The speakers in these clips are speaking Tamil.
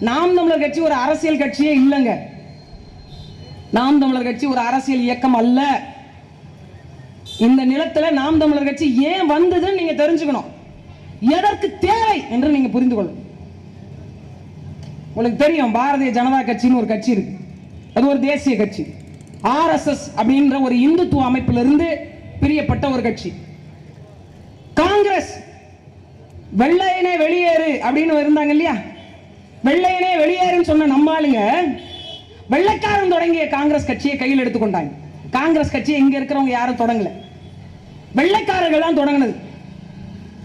நாம் தமிழர் கட்சி ஒரு அரசியல் கட்சியே இல்லைங்க. நாம் தமிழர் கட்சி ஒரு அரசியல் இயக்கம் அல்ல. இந்த நிலத்துல நாம் தமிழர் கட்சி ஏன் வந்ததுன்னு நீங்க தெரிஞ்சுக்கணும். எதற்கு தேவை என்று நீங்க புரிந்து கொள்ளணும். உங்களுக்கு தெரியும் பாரதிய ஜனதா கட்சின்னு ஒரு கட்சி இருக்கு. அது ஒரு தேசிய கட்சி. ஆர்எஸ்எஸ் அப்படின்ற ஒரு இந்துத்துவ அமைப்பிலிருந்து பிரியப்பட்ட ஒரு கட்சி. காங்கிரஸ் வெள்ளையனே வெளியேறு அப்படின்னு இருந்தாங்க இல்லையா? வெள்ளையனே வெளியேறுன்னு சொன்ன நம்ம ஆளுங்க வெள்ளைக்காரன் தொடங்கிய காங்கிரஸ் கட்சியை கையில் எடுத்துக்கொண்டாங்க. காங்கிரஸ் கட்சி இங்க இருக்கிறவங்க யாரும் தொடங்கல. வெள்ளைக்காரர்கள் தான் தொடங்கினது.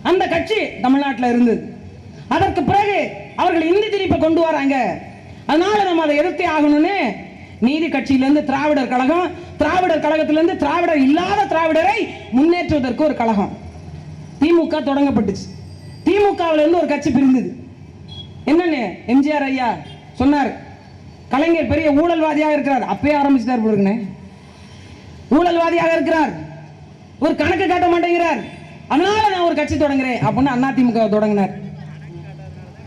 அந்த கட்சி தமிழ்நாட்டில் இருந்தது. அதற்கு பிறகு அவர்கள் இந்தி திணிப்பை கொண்டு வராங்க. அதனால நம்ம அதை எதிர்த்தே ஆகணும்னு நீதி கட்சியிலிருந்து திராவிடர் கழகம் திராவிடர் கழகத்திலிருந்து திராவிடர் இல்லாத திராவிடரை முன்னேற்றுவதற்கு ஒரு கழகம். திமுக தொடங்கப்பட்டுச்சு. திமுகவில் இருந்து ஒரு கட்சி பிரிந்தது. என்னன்னு எம்ஜிஆர் ஐயா சொன்னார். கலைஞர் பெரிய ஊழல்வாதியாக இருக்கிறார். அப்பயே ஆரம்பிச்சிட்டார் போடுங்கண்ணே ஊழல்வாதியாக இருக்கிறார். ஒரு கணக்கு காட்ட மாட்டேங்கிறார். அதனால நான் ஒரு கட்சி தொடங்குறேன் அப்படின்னு அதிமுக தொடங்கினார்.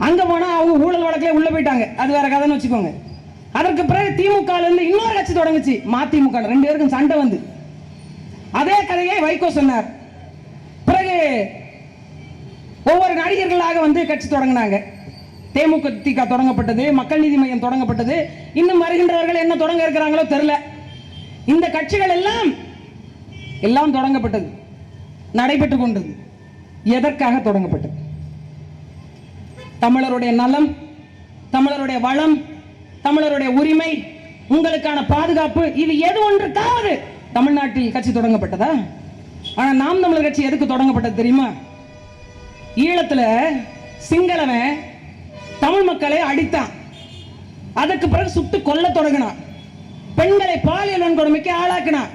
அங்க போனா அவங்க ஊழல் வழக்கிலே உள்ள போயிட்டாங்க. அது வேற கதைன்னு வச்சுக்கோங்க. அதற்கு பிறகு திமுக இருந்து இன்னொரு கட்சி தொடங்குச்சு. மதிமுக ரெண்டு பேருக்கும் சண்டை வந்து. அதே கதையை வைகோ சொன்னார். பிறகு ஒவ்வொரு நடிகர்களாக வந்து கட்சி தொடங்கினாங்க. தேமுதிக தொடங்கப்பட்டது மக்கள் நீதி மையம் தொடங்கப்பட்டது. இன்னும் வருகின்றவர்கள் என்ன தொடங்க இருக்கிறாங்களோ தெரியல. இந்த கட்சிகள் எல்லாம் எல்லாம் தொடங்கப்பட்டது. நடைபெற்றுக் கொண்டது. எதற்காக தொடங்கப்பட்டது? தமிழருடைய நலம் தமிழருடைய வளம் தமிழருடைய உரிமை உங்களுக்கான பாதுகாப்பு இது எது ஒன்றுக்காவது தமிழ்நாட்டில் கட்சி தொடங்கப்பட்டதா? ஆனா நாம் தமிழர் கட்சி எதுக்கு தொடங்கப்பட்டது தெரியுமா? ஈழத்துல சிங்களவன் தமிழ் மக்களை அடித்தான். அதற்கு பிறகு சுட்டு கொல்ல தொடங்கினான். பெண்களை பாலியல் வன்கொடுமைக்கு ஆளாக்கினான்.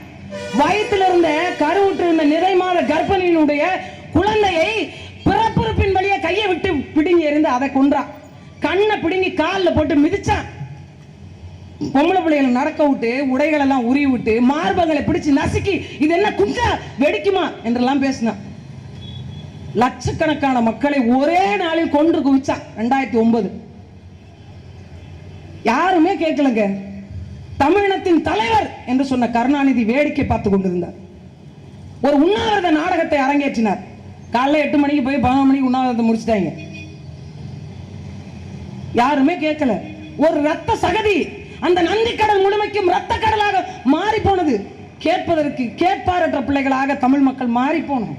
வயிற்றில் இருந்த கருவுற்று இருந்த நிறைமாத கர்ப்பிணியினுடைய குழந்தையை பிறப்புறுப்பின் வழியா கையை விட்டு பிடுங்கி எறிந்து அதை கொன்றான். கண்ணை பிடுங்கி காலில் போட்டு மிதிச்சான். பொம்பளை பிள்ளைகளை நடக்க விட்டு உடைகள் எல்லாம் உருவி விட்டு மார்பங்களை பிடிச்சு நசுக்கி இது என்ன குஞ்சா? வெடிக்குமா? என்றெல்லாம் பேசினான். லட்சக்கணக்கான மக்களை ஒரே நாளில் கொன்று குவிச்சான் ரெண்டாயிரத்தி ஒன்பது. யாருமே கேட்கலங்க. தமிழினத்தின் தலைவர் என்று சொன்ன கருணாநிதி வேடிக்கை பார்த்து கொண்டிருந்தார். ஒரு உண்ணாவிரத நாடகத்தை அரங்கேற்றினார். காலைல எட்டு மணிக்கு போய் பதினொரு மணிக்கு உண்ணாவிரதத்தை முடிச்சிட்டாங்க. யாருமே கேட்கல. ஒரு ரத்த சகதி அந்த நந்தி கடல் முழுமைக்கும் ரத்த கடலாக மாறி போனது கேட்பதற்கு கேட்பாரற்ற பிள்ளைகளாக தமிழ் மக்கள் மாறி போனோம்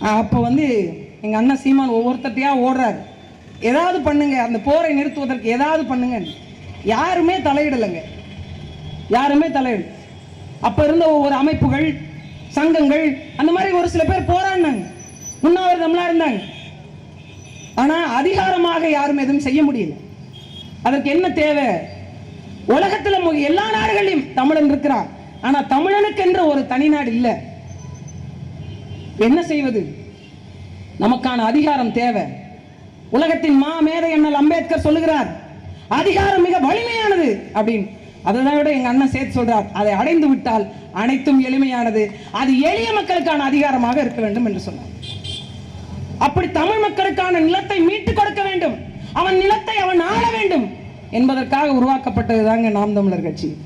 அப்போ வந்து எங்கள் அண்ணன் சீமான் ஒவ்வொருத்தட்டையாக ஓடுறாரு. ஏதாவது பண்ணுங்க அந்த போரை நிறுத்துவதற்கு ஏதாவது பண்ணுங்க. யாருமே தலையிடலைங்க. யாருமே தலையிடல அப்போ இருந்த ஒவ்வொரு அமைப்புகள் சங்கங்கள் அந்த மாதிரி ஒரு சில பேர் போராடினாங்க. உண்ணாவிரதம்லாம் இருந்தாங்க. ஆனால் அதிகாரமாக யாரும் எதுவும் செய்ய முடியல. அதற்கு என்ன தேவை? உலகத்தில் எல்லா நாடுகளையும் தமிழன் இருக்கிறான். ஆனால் தமிழனுக்கு என்ற ஒரு தனிநாடு இல்லை. என்ன செய்வது? நமக்கான அதிகாரம் தேவை. உலகத்தின் மா மேதை அண்ணல் அம்பேத்கர் சொல்லுகிறார் அதிகாரம் மிக வலிமையானது அப்படின்னு. அதை விட எங்க அண்ணன் சேர்த்து சொல்றார் அதை அடைந்து விட்டால் அனைத்தும் எளிமையானது. அது எளிய மக்களுக்கான அதிகாரமாக இருக்க வேண்டும் என்று சொன்னார். அப்படி தமிழ் மக்களுக்கான நிலத்தை மீட்டுக் கொடுக்க வேண்டும். அவன் நிலத்தை அவன் ஆள வேண்டும் என்பதற்காக உருவாக்கப்பட்டது தாங்க நாம் தமிழர் கட்சி.